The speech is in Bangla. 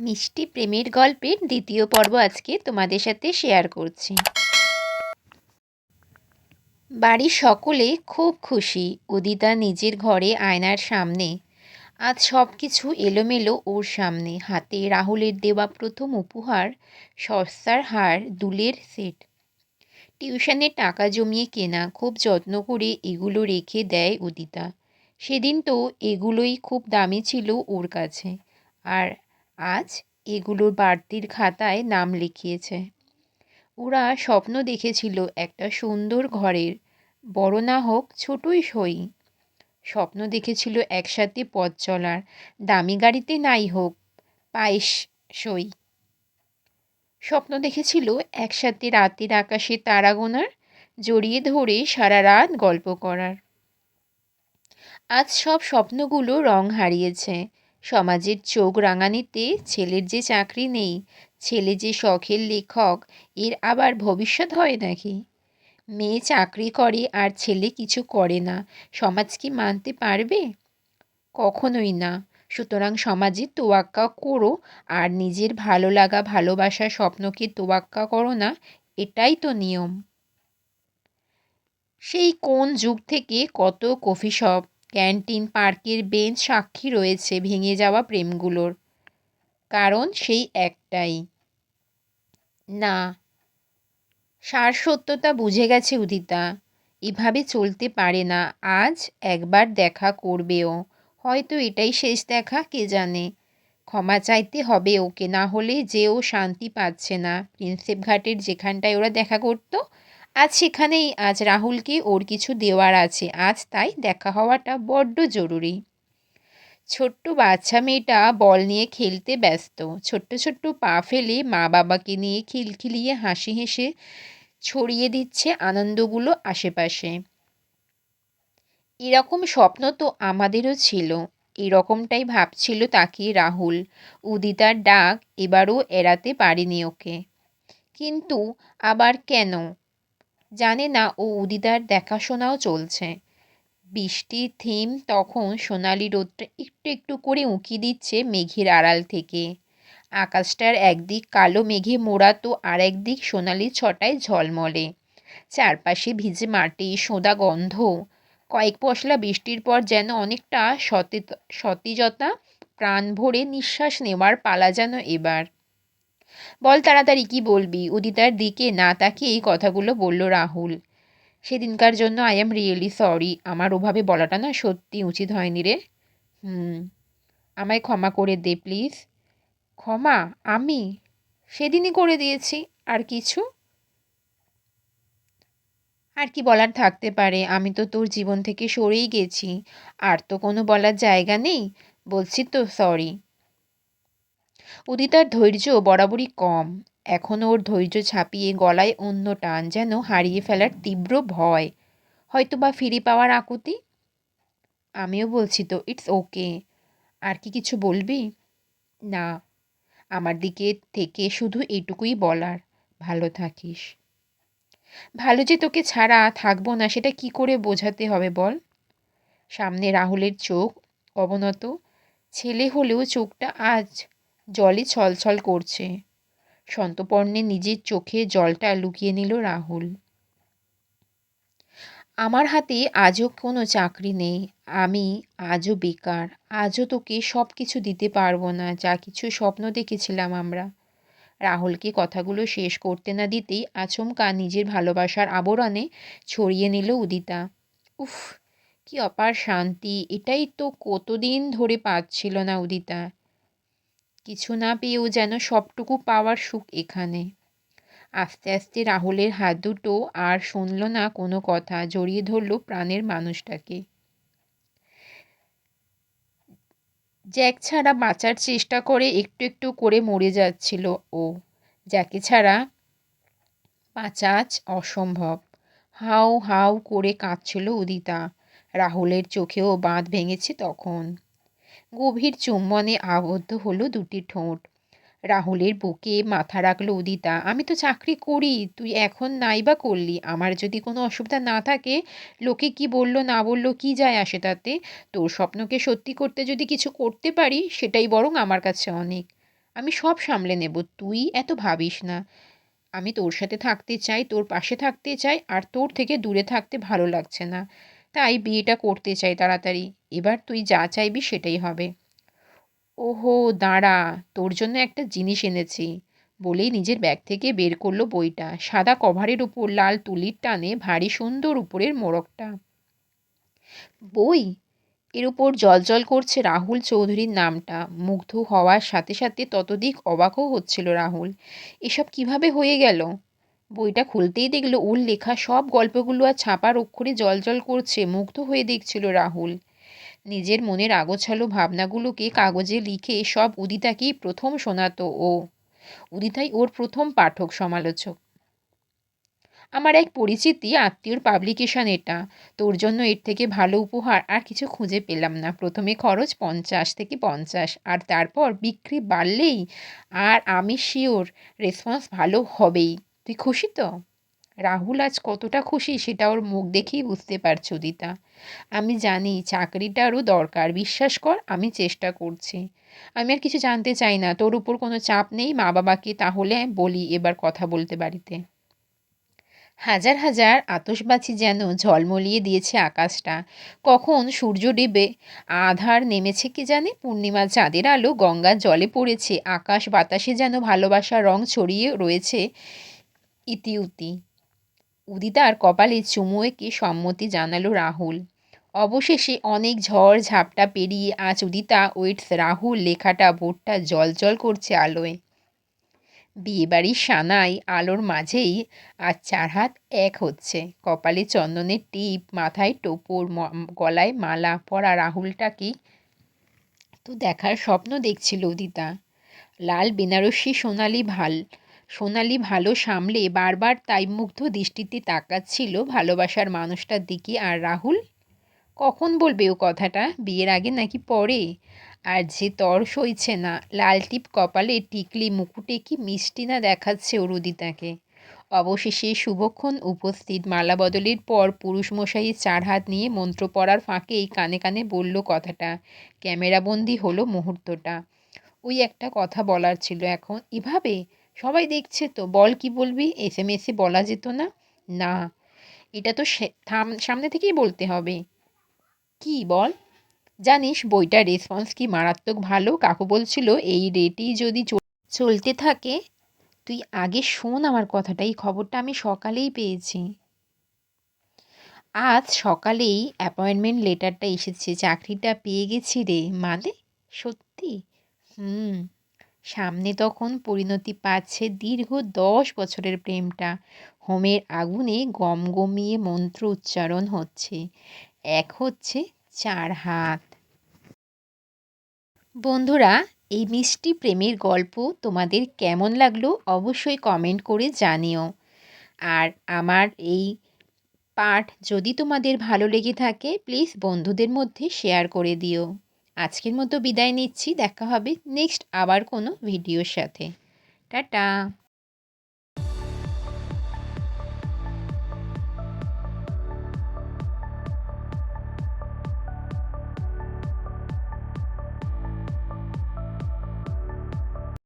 মিষ্টি প্রেমের গল্পের দ্বিতীয় পর্ব আজকে তোমাদের সাথে শেয়ার করছি। বাড়ির সকলে খুব খুশি, উদিতা নিজের ঘরে আয়নার সামনে। আজ সব কিছু এলোমেলো ওর সামনে। হাতে রাহুলের দেওয়া প্রথম উপহার, সস্তার হার, দুলের সেট। টিউশনে টাকা জমিয়ে কেনা, খুব যত্ন করে এগুলো রেখে দেয় উদিতা। সেদিন তো এগুলোই খুব দামি ছিল ওর কাছে। আর আজ এগুলোর বাড়তির খাতায় নাম লিখিয়েছে। ওরা স্বপ্ন দেখেছিল একটা সুন্দর ঘরের, বড় না হোক ছোটই সই। স্বপ্ন দেখেছিল একসাথে পথ চলার, দামি গাড়িতে নাই হোক পায়েস সই। স্বপ্ন দেখেছিল একসাথে রাতের আকাশে তারা গোনার, জড়িয়ে ধরে সারা রাত গল্প করার। আজ সব স্বপ্নগুলো রং হারিয়েছে। সমাজের চোখ রাঙানিতে ছেলের যে চাকরি নেই, ছেলে যে শখের লেখক, এর আবার ভবিষ্যৎ হয় নাকি? মেয়ে চাকরি করে আর ছেলে কিছু করে না, সমাজ কি মানতে পারবে? কখনোই না। সুতরাং সমাজে তোয়াক্কা করো আর নিজের ভালো লাগা, ভালোবাসা স্বপ্নকে তোয়াক্কা করো না, এটাই তো নিয়ম। সেই কোন যুগ থেকে কত কফি শপ ক্যান্টিন পার্কের বেঞ্চ সাক্ষী রয়েছে ভেঙে যাওয়া প্রেমগুলোর। কারণ সেই একটাই। না সার সত্যতা বুঝে গেছে উদিতা। এভাবে চলতে পারে না, আজ একবার দেখা করবেও। হয়তো এটাই শেষ দেখা, কে জানে। ক্ষমা চাইতে হবে ওকে, না হলে যে ও শান্তি পাচ্ছে না। প্রিন্সেপ ঘাটের যেখানটায় ওরা দেখা করতো আজ সেখানেই, আজ রাহুলকে ওর কিছু দেওয়ার আছে, আজ তাই দেখা হওয়াটা বড্ড জরুরি। ছোট্ট বাচ্চা মেয়েটা বল নিয়ে খেলতে ব্যস্ত। ছোট্ট ছোট্ট পা ফেলে মা বাবাকে নিয়ে খিলখিলিয়ে হাসি হেসে ছড়িয়ে দিচ্ছে আনন্দগুলো আশেপাশে। এরকম স্বপ্ন তো আমাদেরও ছিল। এরকমটাই ভাবছিল তাকে রাহুল। উদিতার ডাক এবারও এড়াতে পারেনি ওকে। কিন্তু আবার কেন? জানে না ও উদিদার দেখাশোনাও চলছে। বৃষ্টির থিম তখন সোনালি রোদটা একটু একটু করে উঁকি দিচ্ছে মেঘের আড়াল থেকে। আকাশটার একদিক কালো মেঘে মোড়া তো আর একদিক সোনালি ছটায় ঝলমলে। চারপাশে ভিজে মাটি, সোদা গন্ধ। কয়েক পশলা বৃষ্টির পর যেন অনেকটা সতে সতেজতা, প্রাণ ভরে নিঃশ্বাস নেওয়ার পালা যেন এবার। বল তাড়াতাড়ি, কি বলবি? উদিতার দিকে না তাকিয়ে এই কথাগুলো বলল রাহুল। সেদিনকার জন্য আই এম রিয়েলি সরি আমার ওভাবে বলাটা না সত্যি উচিত হয়নি রে। হুম। আমায় ক্ষমা করে দে, প্লিজ। ক্ষমা? আমি? সেদিনই করে দিয়েছি। আর কিছু? আর কি বলার থাকতে পারে? আমি তো তোর জীবন থেকে সরেই গেছি। আর তো কোনো বলার জায়গা নেই? বলছি তো সরি উদিতার ধৈর্য বরাবরই কম। এখন ওর ধৈর্য ছাপিয়ে গলায় অন্য টান যেন হারিয়ে ফেলার তীব্র ভয়। হয়তো বা ফিরে পাওয়ার আকুতি? আমিও বলছি তো ইটস ওকে আর কি কিছু বলবি? না। আমার দিকে থেকে শুধু এটুকুই বলার। ভালো থাকিস। ভালো যে তোকে ছাড়া থাকব না, সেটা কি করে বোঝাতে হবে বল? সামনে রাহুলের চোখ অবনত। ছেলে হলেও চোখটা আজ জলে ছলছল করছে। সন্তপর্ণে নিজের চোখে জলটা লুকিয়ে নিল রাহুল। আমার হাতে আজও কোনো চাকরি নেই, আমি আজও বেকার, আজও তোকে সব কিছু দিতে পারব না, যা কিছু স্বপ্ন দেখেছিলাম আমরা। রাহুলকে কথাগুলো শেষ করতে না দিতেই আচমকা নিজের ভালোবাসার আবরণে ছড়িয়ে নিল উদিতা। উফ, কি অপার শান্তি, এটাই তো কতদিন ধরে পাচ্ছিল না উদিতা। কিছু না পেয়েও যেন সবটুকু পাওয়ার সুখ এখানে। আস্তে আস্তে রাহুলের হাত দুটো আর শুনল না কোনো কথা, জড়িয়ে ধরল প্রাণের মানুষটাকে। জ্যাক ছাড়া বাঁচার চেষ্টা করে একটু একটু করে মরে যাচ্ছিল ও। যাকে ছাড়া বাঁচা আজ অসম্ভব। হাউ হাউ করে কাঁদছিল উদিতা। রাহুলের চোখেও বাঁধ ভেঙেছে তখন। গভীর চুম্বনে আবদ্ধ হলো দুটি ঠোঁট। রাহুলের বুকে মাথা রাখল উদিতা, আমি তো চাকরি করি, তুই এখন নাই বা করলি। আমার যদি কোনো অসুবিধা না থাকে, লোকে কি বলল, না বলল, কি যায় আসে তাতে? তোর স্বপ্নকে সত্যি করতে যদি কিছু করতে পারি, সেটাই বরং আমার কাছে অনেক। আমি সব সামলে নেব, তুই এত ভাবিস না। আমি তোর সাথে থাকতে চাই, তোর পাশে থাকতে চাই, আর তোর থেকে দূরে থাকতে ভালো লাগছে না। তাই বিয়েটা করতে চাই তাড়াতাড়ি। এবার তুই যা চাইবি সেটাই হবে। ওহো, দাঁড়া, তোর জন্য একটা জিনিস এনেছি। বলেই নিজের ব্যাগ থেকে বের করল বইটা। সাদা কভারের উপর লাল তুলির টানে ভারী সুন্দর উপরের মোড়কটা। বই? এর উপর জলজল করছে রাহুল চৌধুরীর নামটা। মুগ্ধ হওয়ার সাথে সাথে ততদিক অবাকও হচ্ছিল রাহুল। এসব কীভাবে হয়ে গেল? বইটা খুলতেই দেখল ওর লেখা সব গল্পগুলো আর ছাপার অক্ষরে জলজল করছে, মুগ্ধ হয়ে দেখছিল রাহুল। নিজের মনের আগোছালো ভাবনাগুলোকে কাগজে লিখে সব উদিতাকেই প্রথম শোনাতো ও। উদিতাই ওর প্রথম পাঠক, সমালোচক। আমার এক পরিচিতি আত্মীয়র পাবলিকেশন এটা। তোর জন্য এর থেকে ভালো উপহার আর কিছু খুঁজে পেলাম না। প্রথমে খরচ পঞ্চাশ থেকে পঞ্চাশ, আর তারপর বিক্রি বাড়লেই আর আমি শিওর রেসপন্স ভালো হবেই। তুই খুশি তো? রাহুল আজ কতটা খুশি সেটা ওর মুখ দেখেই বুঝতে পারছ, দিতা। আমি জানি চাকরিটারও দরকার, বিশ্বাস কর আমি চেষ্টা করছি। আমি আর কিছু জানতে চাই না, তোর উপর কোনো চাপ নেই মা বাবাকে তাহলে বলি এবার কথা বলতে বাড়িতে। হাজার হাজার আতসবাজি যেন ঝলমলিয়ে দিয়েছে আকাশটা। কখন সূর্য ডেবে আধার নেমেছে কি জানে? পূর্ণিমা চাঁদের আলো গঙ্গার জলে পড়েছে। আকাশ বাতাসে যেন ভালোবাসার রং ছড়িয়ে রয়েছে ইতিউতি। উদিতার কপালে চুমু এঁকে সম্মতি জানালো রাহুল। অবশেষে অনেক ঝড় ঝাপটা পেরিয়ে আজ উদিতা ওয়েটস রাহুল লেখাটা বোর্ডটা জল করছে আলোয়। বিয়েবাড়ির সানাই আলোর মাঝেই আজ চার হাত এক হচ্ছে। কপালে চন্দনের টিপ, মাথায় টোপর গলায় মালা পরা রাহুলটাকে তো দেখার স্বপ্ন দেখছিল উদিতা। লাল বেনারসি সোনালি ভালো সোনালি ভালো সামলে বারবার তাই মুগ্ধ দৃষ্টিতে তাকাচ্ছিল ভালোবাসার মানুষটার দিকে। আর রাহুল? কখন বলবে ও কথাটা? বিয়ের আগে নাকি পরে? আর যে তর সইছে না, লাল টিপ কপালে টিকলি মুকুটে কি মিষ্টি না দেখাচ্ছে অরুদিতাকে অবশেষে শুভক্ষণ উপস্থিত। মালা বদলের পর পুরুষমশাই চার হাত নিয়ে মন্ত্র পড়ার ফাঁকেই কানে কানে বলল কথাটা। ক্যামেরাবন্দি হলো মুহূর্তটা। ওই একটা কথা বলার ছিল এখন। এভাবে সবাই দেখছে তো, বল কি বলবি? এস এম এসে বলা যেত না? না। এটা তো সামনে থেকেই বলতে হবে। কি বল? জানিস বইটার রেসপন্স কি মারাত্মক ভালো? কাকু বলছিল, এই রেটেই যদি চলতে থাকে, তুই আগে শোন আমার কথাটা। এই খবরটা আমি সকালেই পেয়েছি। আজ সকালেই অ্যাপয়েন্টমেন্ট লেটারটা এসেছে। চাকরিটা পেয়ে গেছি রে। মানে? সত্যি? হুম। সামনে তখন পরিণতি পাচ্ছে দীর্ঘ দশ বছরের প্রেমটা। হোমের আগুনে গমগমিয়ে মন্ত্র উচ্চারণ হচ্ছে। এক হচ্ছে চার হাত। বন্ধুরা, এই মিষ্টি প্রেমের গল্প তোমাদের কেমন লাগল অবশ্যই কমেন্ট করে জানিও। আর আমার এই পাঠ যদি তোমাদের ভালো লেগে থাকে প্লিজ বন্ধুদের মধ্যে শেয়ার করে দিও। আজকের মতো বিদায় নিচ্ছি দেখা হবে নেক্সট আবার কোনো ভিডিওর সাথে। টাটা!